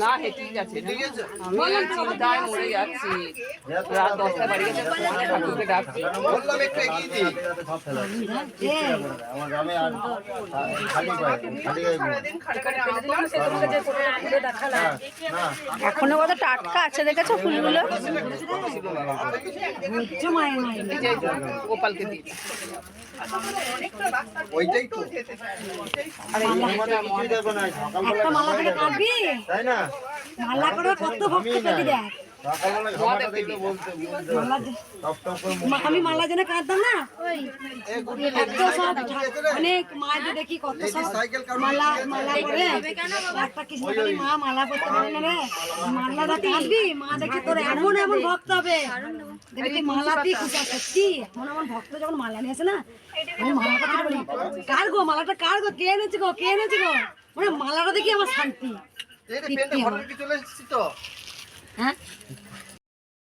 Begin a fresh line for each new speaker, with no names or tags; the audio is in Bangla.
না হেঁটেই গেছে আমি চিন্তায় মরে যাচ্ছি। রাত দশটা বাড়ি গেছে ঠাকুরকে ডাকছি।
এখনও কত টাটকা আছে দেখেছ ফুলগুলো?
গোপালকে দিয়েছি
ওইটাই তো।
মালা করে কাটবি
তাই না?
মালা করে কত ভক্ত দেখ আমি মালা জেনে কাঁদতাম না? কত সব অনেক মায়েদের দেখি কত সব মালা মালা করে একটা কৃষ্ণকালী মা মালা করতে পারে না রে। মালাটা কাটবি মা দেখে তোর এমন এমন ভক্ত হবে। দেখবি মালাতেই খুশি সত্যি এমন এমন ভক্ত যখন মালা নিয়ে আসে না? আমি মালা কার গো? মালাটা কার গো? কে এনেছে গো? কে এনেছে গো? মানে মালাটা দেখি আমার শান্তি। হ্যাঁ?